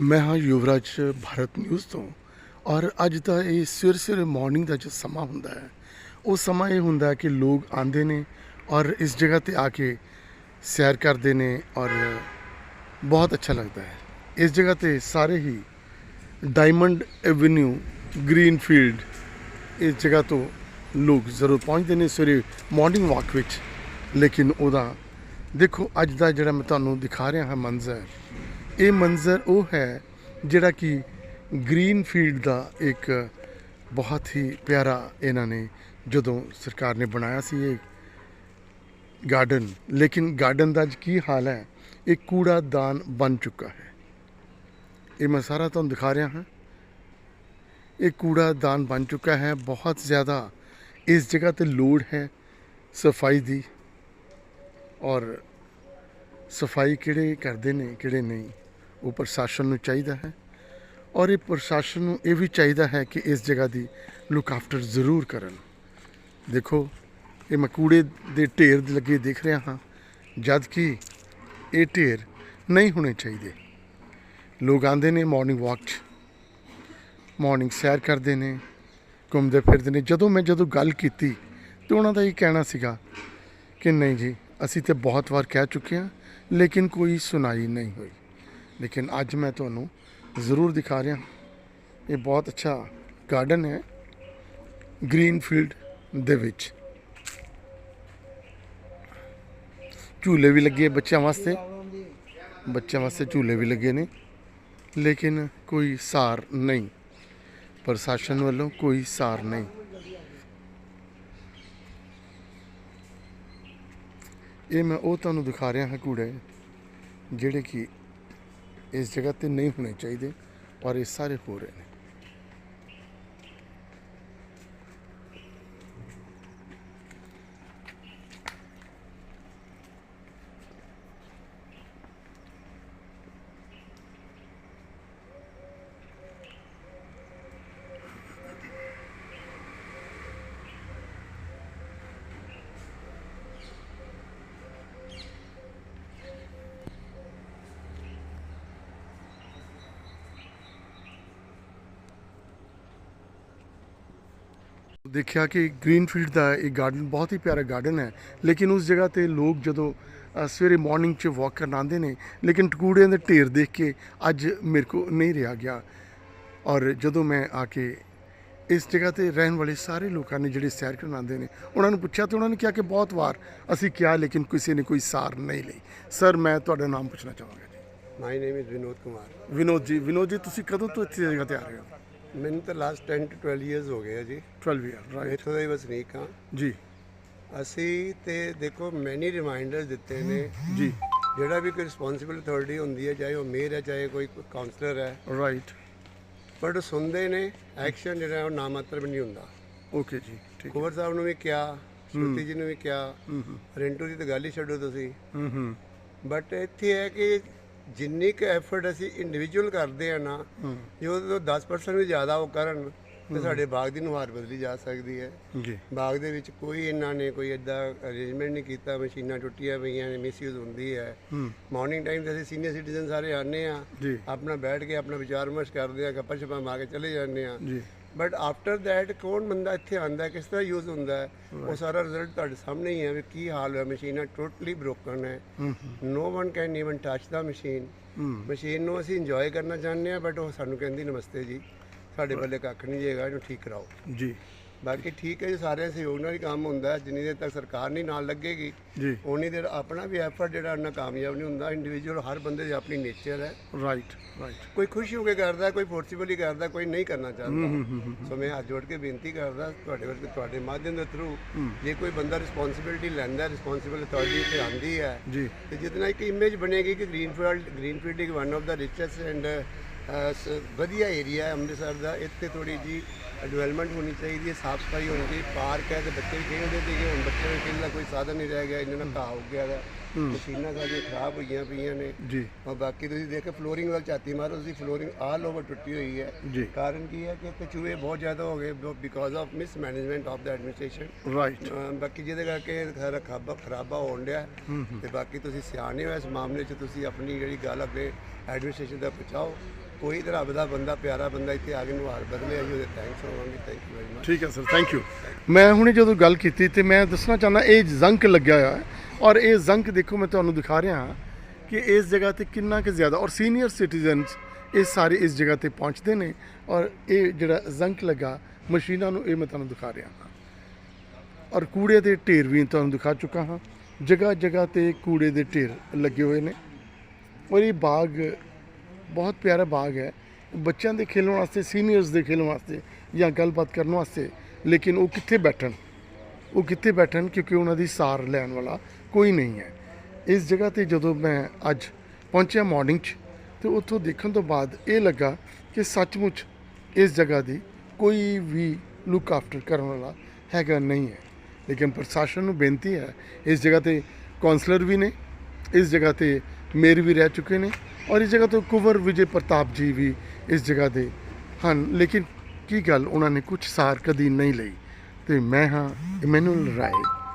ਮੈਂ ਹਾਂ ਯੁਵਰਾਜ ਭਾਰਤ ਨਿਊਜ਼ ਤੋਂ। ਔਰ ਅੱਜ ਦਾ ਇਹ ਸਵੇਰ ਸਵੇਰੇ ਮਾਰਨਿੰਗ ਦਾ ਜੋ ਸਮਾਂ ਹੁੰਦਾ ਹੈ, ਉਹ ਸਮਾਂ ਇਹ ਹੁੰਦਾ ਹੈ ਕਿ ਲੋਕ ਆਉਂਦੇ ਨੇ ਔਰ ਇਸ ਜਗ੍ਹਾ ਤੇ ਆ ਕੇ ਸੈਰ ਕਰਦੇ ਨੇ ਔਰ ਬਹੁਤ ਅੱਛਾ ਲੱਗਦਾ ਹੈ। ਇਸ ਜਗ੍ਹਾ ਤੇ ਸਾਰੇ ਹੀ ਡਾਇਮੰਡ ਐਵਨਿਊ ਗ੍ਰੀਨ ਫੀਲਡ ਇਸ ਜਗ੍ਹਾ ਤੋਂ ਲੋਕ ਜ਼ਰੂਰ ਪਹੁੰਚਦੇ ਨੇ ਸਵੇਰੇ ਮਾਰਨਿੰਗ ਵਾਕ ਵਿੱਚ। ਲੇਕਿਨ ਉਹਦਾ ਦੇਖੋ, ਅੱਜ ਦਾ ਜਿਹੜਾ ਮੈਂ ਤੁਹਾਨੂੰ ਦਿਖਾ ਰਿਹਾ ਹਾਂ ਮੰਜ਼ਰ ਇਹ ਮੰਜ਼ਰ ਉਹ ਹੈ ਜਿਹੜਾ ਕਿ ਗ੍ਰੀਨ ਫੀਲਡ ਦਾ ਇੱਕ ਬਹੁਤ ਹੀ ਪਿਆਰਾ ਇਹਨਾਂ ਨੇ ਜਦੋਂ ਸਰਕਾਰ ਨੇ ਬਣਾਇਆ ਸੀ ਇਹ ਗਾਰਡਨ, ਲੇਕਿਨ ਗਾਰਡਨ ਦਾ ਅੱਜ ਕੀ ਹਾਲ ਹੈ? ਇਹ ਕੂੜਾ ਦਾਨ ਬਣ ਚੁੱਕਾ ਹੈ। ਇਹ ਮੈਂ ਸਾਰਾ ਤੁਹਾਨੂੰ ਦਿਖਾ ਰਿਹਾ ਹਾਂ। ਇਹ ਕੂੜਾ ਦਾਨ ਬਣ ਚੁੱਕਾ ਹੈ। ਬਹੁਤ ਜ਼ਿਆਦਾ ਇਸ ਜਗ੍ਹਾ ਤੇ ਲੋੜ ਹੈ ਸਫ਼ਾਈ ਦੀ। ਔਰ ਸਫ਼ਾਈ ਕਿਹੜੇ ਕਰਦੇ ਨੇ, ਕਿਹੜੇ ਨਹੀਂ? ਉਹ ਪ੍ਰਸ਼ਾਸਨ ਨੂੰ ਚਾਹੀਦਾ ਹੈ ਔਰ ਇਹ ਪ੍ਰਸ਼ਾਸਨ ਨੂੰ ਇਹ ਵੀ ਚਾਹੀਦਾ ਹੈ ਕਿ ਇਸ ਜਗ੍ਹਾ ਦੀ ਲੁੱਕ ਆਫਟਰ ਜ਼ਰੂਰ ਕਰਨ। ਦੇਖੋ, ਇਹ ਮੈਂ ਕੂੜੇ ਦੇ ਢੇਰ ਲੱਗੇ ਦੇਖ ਰਿਹਾ ਹਾਂ ਜਦ ਕਿ ਇਹ ਢੇਰ ਨਹੀਂ ਹੋਣੇ ਚਾਹੀਦੇ। ਲੋਕ ਆਉਂਦੇ ਨੇ ਮਾਰਨਿੰਗ ਵਾਕ 'ਚ ਮਾਰਨਿੰਗ ਸੈਰ ਕਰਦੇ ਨੇ, ਘੁੰਮਦੇ ਫਿਰਦੇ ਨੇ। ਜਦੋਂ ਮੈਂ ਜਦੋਂ ਗੱਲ ਕੀਤੀ ਤੇ ਉਹਨਾਂ ਦਾ ਇਹ ਕਹਿਣਾ ਸੀਗਾ ਕਿ ਨਹੀਂ ਜੀ, ਅਸੀਂ ਤੇ ਬਹੁਤ ਵਾਰ ਕਹਿ ਚੁੱਕੇ ਹਾਂ, ਲੇਕਿਨ ਕੋਈ ਸੁਣਾਈ ਨਹੀਂ ਹੋਈ। ਲੇਕਿਨ ਅੱਜ ਮੈਂ ਤੁਹਾਨੂੰ ਜ਼ਰੂਰ ਦਿਖਾ ਰਿਹਾ ਇਹ ਬਹੁਤ ਅੱਛਾ ਗਾਰਡਨ ਹੈ ਗ੍ਰੀਨ ਫੀਲਡ ਦੇ ਵਿੱਚ। ਝੂਲੇ ਵੀ ਲੱਗੇ ਬੱਚਿਆਂ ਵਾਸਤੇ। ਬੱਚਿਆਂ ਵਾਸਤੇ ਝੂਲੇ ਵੀ ਲੱਗੇ ਨੇ, ਲੇਕਿਨ ਕੋਈ ਸਾਰ ਨਹੀਂ। ਪ੍ਰਸ਼ਾਸਨ ਵੱਲੋਂ ਕੋਈ ਸਾਰ ਨਹੀਂ। ਇਹ ਮੈਂ ਉਹ ਤੁਹਾਨੂੰ ਦਿਖਾ ਰਿਹਾ ਹਾਂ ਕੂੜੇ, ਜਿਹੜੇ ਕਿ ਇਸ ਜਗ੍ਹਾ ਤੇ ਨਹੀਂ ਹੋਣੇ ਚਾਹੀਦੇ ਔਰ ਇਹ ਸਾਰੇ ਹੋ ਰਹੇ ਨੇ। ਦੇਖਿਆ ਕਿ ਗ੍ਰੀਨ ਫੀਲਡ ਦਾ ਇਹ ਗਾਰਡਨ ਬਹੁਤ ਹੀ ਪਿਆਰਾ ਗਾਰਡਨ ਹੈ। ਲੇਕਿਨ ਉਸ ਜਗ੍ਹਾ ਤੇ ਲੋਕ ਜਦੋਂ ਸਵੇਰੇ ਮਾਰਨਿੰਗ 'ਚ ਵਾਕ ਕਰਨ ਆਉਂਦੇ ਨੇ ਲੇਕਿਨ ਟਕੂੜਿਆਂ ਦੇ ਢੇਰ ਦੇਖ ਕੇ ਅੱਜ ਮੇਰੇ ਕੋ ਨਹੀਂ ਰਿਹਾ ਗਿਆ। ਔਰ ਜਦੋਂ ਮੈਂ ਆ ਕੇ ਇਸ ਜਗ੍ਹਾ ਤੇ ਰਹਿਣ ਵਾਲੇ ਸਾਰੇ ਲੋਕਾਂ ਨੇ ਜਿਹੜੇ ਸੈਰ ਕਰਨ ਆਉਂਦੇ ਨੇ ਉਹਨਾਂ ਨੂੰ ਪੁੱਛਿਆ ਤੇ ਉਹਨਾਂ ਨੇ ਕਿਹਾ ਕਿ ਬਹੁਤ ਵਾਰ ਅਸੀਂ ਕਿਹਾ ਲੇਕਿਨ ਕਿਸੇ ਨੇ ਕੋਈ ਸਾਰ ਨਹੀਂ ਲਈ। ਸਰ ਮੈਂ ਤੁਹਾਡਾ ਨਾਮ ਪੁੱਛਣਾ ਚਾਹਾਂਗਾ ਜੀ। My name is Vinod Kumar Vinod ji Vinod ji ਤੁਸੀਂ ਕਦੋਂ ਤੋਂ ਇੱਥੇ ਜਗ੍ਹਾ ਤੇ ਆ ਰਹੇ ਹੋ? ਮੈਨੂੰ ਤਾਂ ਲਾਸਟ 10 ਟੂ 12 ਇਅਰਸ ਹੋ ਗਏ ਆ ਜੀ। 12 ਇਅਰ ਰਾਈਟ ਇੱਥੋਂ ਦਾ ਹੀ ਵਸਨੀਕ ਹਾਂ। ਜੀ। ਅਸੀਂ ਤੇ ਦੇਖੋ ਮੈਨੀ ਰਿਮਾਈਂਡਰਸ ਦਿੱਤੇ ਨੇ। ਜੀ। ਜਿਹੜਾ ਵੀ ਕੋਈ ਰਿਸਪੌਂਸਿਬਲ ਅਥਾਰਟੀ ਹੁੰਦੀ ਹੈ ਚਾਹੇ ਉਹ ਮੇਅਰ ਹੈ ਚਾਹੇ ਕੋਈ ਕਾਉਂਸਲਰ ਹੈ। ਰਾਈਟ ਬਟ ਸੁਣਦੇ ਨੇ ਐਕਸ਼ਨ ਜਿਹੜਾ ਉਹ ਨਾਮਾਤਰ ਵੀ ਨਹੀਂ ਹੁੰਦਾ। ਓਕੇ ਜੀ ਠੀਕ ਕੁਵਰ ਸਾਹਿਬ ਨੂੰ ਵੀ ਕਿਹਾ ਸ਼ਰੂਤੀ ਜੀ ਨੂੰ ਵੀ ਕਿਹਾ। ਰਿੰਟੂ ਦੀ ਤਾਂ ਗੱਲ ਹੀ ਛੱਡੋ ਤੁਸੀਂ। ਹੂੰ ਹੂੰ। ਬਟ ਇੱਥੇ ਹੈ ਕਿ ਜਿੰਨੀ ਕੁ ਐਫਰਟ ਅਸੀਂ ਇੰਡੀਵਿਜੂਅਲ ਕਰਦੇ ਆ ਨਾ ਜੇ ਉਹਦੇ ਤੋਂ 10% ਵੀ ਜ਼ਿਆਦਾ ਉਹ ਕਰਨ ਤੇ ਸਾਡੇ ਬਾਗ ਦੀ ਨੁਹਾਰ ਬਦਲੀ ਜਾ ਸਕਦੀ ਹੈ। ਜੀ। ਬਾਗ ਦੇ ਵਿੱਚ ਕੋਈ ਇਹਨਾਂ ਨੇ ਕੋਈ ਐਡਾ ਅਰੇਂਜਮੈਂਟ ਨਹੀਂ ਕੀਤਾ ਮਸ਼ੀਨਾਂ ਟੁੱਟੀਆਂ ਪਈਆਂ ਨੇ ਮਿਸਯੂਜ਼ ਹੁੰਦੀ ਹੈ। ਮਾਰਨਿੰਗ ਟਾਈਮ ਤੇ ਅਸੀਂ ਸੀਨੀਅਰ ਸਿਟੀਜ਼ਨ ਸਾਰੇ ਆਨੇ ਆ ਆਪਣਾ ਬੈਠ ਕੇ ਆਪਣਾ ਵਿਚਾਰ ਵਿਮਰਸ਼ ਕਰਦੇ ਆ ਗੱਪਾਂ ਛਪਾਂ ਮਾਰ ਕੇ ਚਲੇ ਜਾਂਦੇ ਆ ਬਟ ਆਫਟਰ ਦੈਟ ਕੌਣ ਬੰਦਾ ਇੱਥੇ ਆਂਦਾ ਹੈ, ਕਿਸ ਤਰ੍ਹਾਂ ਯੂਜ਼ ਹੁੰਦਾ ਹੈ ਉਹ ਸਾਰਾ ਰਿਜ਼ਲਟ ਤੁਹਾਡੇ ਸਾਹਮਣੇ ਹੀ ਹੈ ਵੀ ਕੀ ਹਾਲ ਹੈ ਮਸ਼ੀਨਾਂ ਟੋਟਲੀ ਬ੍ਰੋਕਨ ਹੈ no one can even touch the machine machine ਨੂੰ ਅਸੀਂ ਇੰਜੋਏ ਕਰਨਾ ਚਾਹੁੰਦੇ ਆ ਬਟ ਉਹ ਸਾਨੂੰ ਕਹਿੰਦੀ ਨਮਸਤੇ ਜੀ ਸਾਡੇ ਬੱਲੇ ਕੱਖ ਨਹੀਂ ਜੇਗਾ ਇਹਨੂੰ ਠੀਕ ਕਰਾਓ ਜੀ ਬਾਕੀ ਠੀਕ ਹੈ ਜੀ ਸਾਰਿਆਂ ਸਹਿਯੋਗ ਨਾਲ ਹੀ ਕੰਮ ਹੁੰਦਾ ਹੈ। ਜਿੰਨੀ ਦੇਰ ਤੱਕ ਸਰਕਾਰ ਨਹੀਂ ਨਾਲ ਲੱਗੇਗੀ ਜੀ। ਉਨੀ ਦੇਰ ਆਪਣਾ ਵੀ ਐਫਰਟ ਜਿਹੜਾ ਉਹਨਾਂ ਕਾਮਯਾਬ ਨਹੀਂ ਹੁੰਦਾ। ਇੰਡੀਵਿਜੂਅਲ ਹਰ ਬੰਦੇ ਦੀ ਆਪਣੀ ਨੇਚਰ ਹੈ। ਰਾਈਟ ਰਾਈਟ ਕੋਈ ਖੁਸ਼ ਹੋ ਕੇ ਕਰਦਾ ਕੋਈ ਫੋਰਸੀਬਲੀ ਕਰਦਾ ਕੋਈ ਨਹੀਂ ਕਰਨਾ ਚਾਹੁੰਦਾ। ਸੋ ਮੈਂ ਹੱਥ ਜੋੜ ਕੇ ਬੇਨਤੀ ਕਰਦਾ ਤੁਹਾਡੇ ਵਰਗੇ ਤੁਹਾਡੇ ਮਾਧਿਅਮ ਦੇ ਥਰੂ ਜੇ ਕੋਈ ਬੰਦਾ ਰਿਸਪੌਂਸਿਬਿਲਟੀ ਲੈਂਦਾ ਰਿਸਪੌਂਸਿਬਲ ਅਥਾਰਟੀ ਤੇ ਆਂਦੀ ਹੈ ਜੀ। ਤੇ ਜਿਤਨਾ ਇੱਕ ਇਮੇਜ ਬਣੇਗੀ ਕਿ ਗ੍ਰੀਨਫੀਲਡ ਗ੍ਰੀਨਫੀਲਡ ਇੱਕ one of the richest and ਸ, ਵਧੀਆ ਏਰੀਆ ਹੈ ਅੰਮ੍ਰਿਤਸਰ ਦਾ। ਇੱਥੇ ਥੋੜੀ ਜੀ ਡਿਵੈਲਪਮੈਂਟ ਹੋਣੀ ਚਾਹੀਦੀ ਹੈ ਸਾਫ਼ ਸਫ਼ਾਈ ਹੋਣੀ ਚਾਹੀਦੀ ਪਾਰਕ ਹੈ ਤੇ ਬੱਚੇ ਵੀ ਖੇਡਦੇ ਸੀਗੇ, ਹੁਣ ਬੱਚੇ ਨੂੰ ਖੇਡਣ ਦਾ ਕੋਈ ਸਾਧਨ ਨਹੀਂ ਰਹਿ ਗਿਆ ਇਹਨਾਂ ਦਾ ਘਾਹ ਹੋ ਗਿਆ ਹੈ ਮਸ਼ੀਨਾਂ ਸਾਡੀਆਂ ਖਰਾਬ ਹੋਈਆਂ ਪਈਆਂ ਨੇ। ਜੀ। ਔਰ ਬਾਕੀ ਤੁਸੀਂ ਦੇਖੋ ਫਲੋਰਿੰਗ ਵੱਲ ਝਾਤੀ ਮਾਰੋ ਤੁਸੀਂ ਫਲੋਰਿੰਗ ਆਲ ਓਵਰ ਟੁੱਟੀ ਹੋਈ ਹੈ। ਜੀ। ਕਾਰਨ ਕੀ ਹੈ ਕਿ ਚੂਹੇ ਬਹੁਤ ਜ਼ਿਆਦਾ ਹੋ ਗਏ because of mismanagement of the administration right ਬਾਕੀ ਜਿਹਦੇ ਕਰਕੇ ਸਾਰਾ ਖਾਬਾ ਖਰਾਬਾ ਹੋਣ ਡਿਆ। ਤੇ ਬਾਕੀ ਤੁਸੀਂ ਸਿਆਣੇ ਹੋ ਇਸ ਮਾਮਲੇ 'ਚ ਤੁਸੀਂ ਆਪਣੀ ਜਿਹੜੀ ਗੱਲ ਅੱਗੇ ਐਡਮਿਨਿਸਟ੍ਰੇਸ਼ਨ ਦਾ ਪਹੁੰਚਾਓ। ਕੋਈ ਤਾਂ ਰੱਬ ਦਾ ਬੰਦਾ ਪਿਆਰਾ ਬੰਦਾ ਇੱਥੇ ਆ ਕੇ ਨੂੰ ਹਾਰ ਬਦਲੇ ਅਸੀਂ ਉਹਦੇ ਥੈਂਕਸ ਹੋਵਾਂਗੇ। ਥੈਂਕ ਯੂ ਵੈਰੀ ਮਚ ਠੀਕ ਹੈ ਸਰ ਥੈਂਕ ਯੂ ਮੈਂ ਹੁਣੇ ਜਦੋਂ ਗੱਲ ਕੀਤੀ ਤੇ ਮੈਂ ਦੱਸਣਾ ਚਾਹੁੰਦਾ ਇਹ ਜ਼ੰਕ ਲੱਗਿਆ ਹੋਇਆ ਹੈ। ਔਰ ਇਹ ਜ਼ੰਕ ਦੇਖੋ ਮੈਂ ਤੁਹਾਨੂੰ ਦਿਖਾ ਰਿਹਾ ਹਾਂ ਕਿ ਇਸ ਜਗ੍ਹਾ ਤੇ ਕਿੰਨਾ ਕਿ ਜ਼ਿਆਦਾ ਔਰ ਸੀਨੀਅਰ ਸਿਟੀਜ਼ਨਸ ਇਹ ਸਾਰੇ ਇਸ ਜਗ੍ਹਾ ਤੇ ਪਹੁੰਚਦੇ ਨੇ ਔਰ ਇਹ ਜਿਹੜਾ ਜ਼ੰਕ ਲੱਗਾ, ਮਸ਼ੀਨਾਂ ਨੂੰ ਇਹ ਮੈਂ ਤੁਹਾਨੂੰ ਦਿਖਾ ਰਿਹਾ ਹਾਂ। ਔਰ ਕੂੜੇ ਦੇ ਢੇਰ ਵੀ ਤੁਹਾਨੂੰ ਦਿਖਾ ਚੁੱਕਾ ਹਾਂ। ਜਗ੍ਹਾ ਜਗ੍ਹਾ ਤੇ ਕੂੜੇ ਦੇ ਢੇਰ ਲੱਗੇ ਹੋਏ ਨੇ। ਔਰ ਇਹ ਬਾਗ ਬਹੁਤ ਪਿਆਰਾ ਬਾਗ ਹੈ। ਬੱਚਿਆਂ ਦੇ ਖੇਡਣ ਵਾਸਤੇ, ਸੀਨੀਅਰਸ ਦੇ ਖੇਡਣ ਵਾਸਤੇ ਜਾਂ ਗੱਲਬਾਤ ਕਰਨ ਵਾਸਤੇ, ਲੇਕਿਨ ਉਹ ਕਿੱਥੇ ਬੈਠਣ? ਉਹ ਕਿੱਥੇ ਬੈਠਣ? ਕਿਉਂਕਿ ਉਹਨਾਂ ਦੀ ਸਾਰ ਲੈਣ ਵਾਲਾ ਕੋਈ ਨਹੀਂ ਹੈ। ਇਸ ਜਗ੍ਹਾ ਤੇ ਜਦੋਂ ਮੈਂ ਅੱਜ ਪਹੁੰਚਿਆ ਮਾਰਨਿੰਗ 'ਚ, ਤੇ ਉੱਥੋਂ ਦੇਖਣ ਤੋਂ ਬਾਅਦ ਇਹ ਲੱਗਾ ਕਿ ਸੱਚਮੁੱਚ ਇਸ ਜਗ੍ਹਾ ਦੀ ਕੋਈ ਵੀ ਲੁੱਕ ਆਫਟਰ ਕਰਨ ਵਾਲਾ ਹੈਗਾ ਨਹੀਂ ਹੈ। ਲੇਕਿਨ ਪ੍ਰਸ਼ਾਸਨ ਨੂੰ ਬੇਨਤੀ ਹੈ, ਇਸ ਜਗ੍ਹਾ ਤੇ ਕਾਉਂਸਲਰ ਵੀ ਨੇ, ਇਸ ਜਗ੍ਹਾ ਤੇ ਮੇਅਰ ਵੀ ਰਹਿ ਚੁੱਕੇ ਨੇ ਔਰ ਇਸ ਜਗ੍ਹਾ ਤੋਂ ਕੁਵਰ ਵਿਜੇ ਪ੍ਰਤਾਪ ਜੀ ਵੀ ਇਸ ਜਗ੍ਹਾ ਦੇ ਹਨ। ਲੇਕਿਨ ਕੀ ਗੱਲ, ਉਹਨਾਂ ਨੇ ਕੁਝ ਸਾਰ ਕਦੀ ਨਹੀਂ ਲਈ। ਤੇ ਮੈਂ ਹਾਂ ਇਮੈਨੂਅਲ ਰਾਏ।